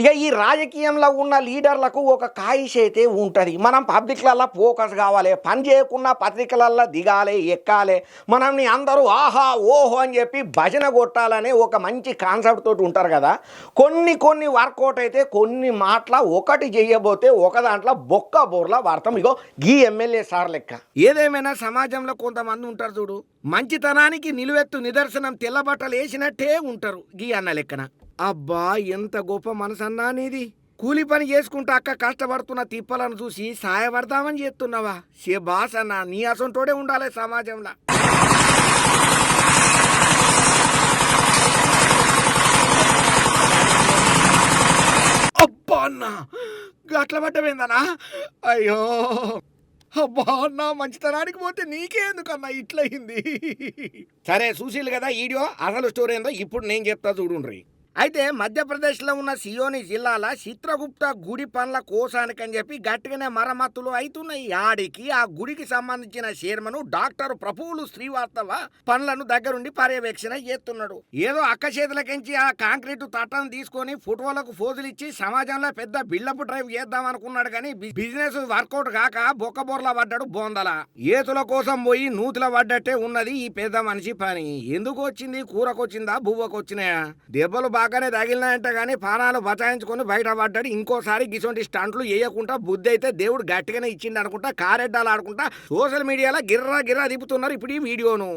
ఇక ఈ రాజకీయంలో ఉన్న లీడర్లకు ఒక కాయిష్ అయితే ఉంటుంది. మనం పబ్లిక్లల్లో ఫోకస్ కావాలి. పని చేయకుండా పత్రికలల్లో దిగాలి ఎక్కాలి. మనల్ని అందరూ ఆహా ఓహో అని చెప్పి భజన కొట్టాలనే ఒక మంచి కాన్సెప్ట్ తోటి ఉంటారు కదా. కొన్ని కొన్ని వర్కౌట్ అయితే కొన్ని మాటల ఒకటి చేయబోతే ఒక దాంట్లో బొక్క బోర్లా వార్తం ఇగో గీ ఎమ్మెల్యే సార్ లెక్క. ఏదేమైనా సమాజంలో కొంతమంది ఉంటారు చూడు. మంచితనానికి నిలువెత్తు నిదర్శనం తెల్లబట్టలు వేసినట్టే ఉంటారు. గీ అన్న లెక్కన. అబ్బా ఎంత గొప్ప మనసన్నా నీది. కూలి పని చేసుకుంటా అక్క కష్టపడుతున్న తిప్పలను చూసి సాయపడదామని చేస్తున్నావా సే బాస్ అన్న నీ అసంటోడే ఉండాలి సమాజంలో. అబ్బా అన్న గట్ల పట్టమైందనా అయ్యో. అబ్బా అన్న మంచితనానికి పోతే నీకే ఎందుకన్నా ఇట్లయింది? సరే చూసిల్లు కదా వీడియో. అసలు స్టోరీ ఏందో ఇప్పుడు నేను చెప్తా చూడుండ్రి. అయితే మధ్యప్రదేశ్లో ఉన్న సియోని జిల్లాల చిత్రగుప్త గుడి పనుల కోసానికని చెప్పి గట్టిగానే మరమ్మతులు అవుతున్నాయి ఆడికి ఆ గుడికి సంబంధించిన చైర్మన్ డాక్టర్ ప్రఫులు శ్రీవాస్తవ పనులను దగ్గరుండి పర్యవేక్షణ చేస్తున్నాడు. ఏదో అక్క చేతులకించి ఆ కాంక్రీట్ తట్టను తీసుకొని ఫోటోలకు ఫోజులు ఇచ్చి సమాజంలో పెద్ద బిల్డప్ డ్రైవ్ చేద్దాం అనుకున్నాడు కానీ బిజినెస్ వర్కౌట్ కాక బొక్కబోర్ల పడ్డాడు బోందల. ఏతుల కోసం పోయి నూతుల పడ్డట్టే ఉన్నది ఈ పెద్ద మనిషి పని. ఎందుకు వచ్చింది? కూరకొచ్చిందా? బువ్వకు దెబ్బలు బాగా పక్కనే తగిలినాయంట కానీ ప్రాణాలు బచాయించుకొని బయట పడ్డాడు ఇంకోసారి గిసొంటి స్టంట్లు వేయకుండా బుద్ధి అయితే దేవుడు గట్టిగానే ఇచ్చిండు అనుకుంటా కారెడ్డాలు ఆడుకుంటా సోషల్ మీడియాలో గిర్రా గిర్రా దిపుతున్నారు ఇప్పుడు ఈ వీడియోను.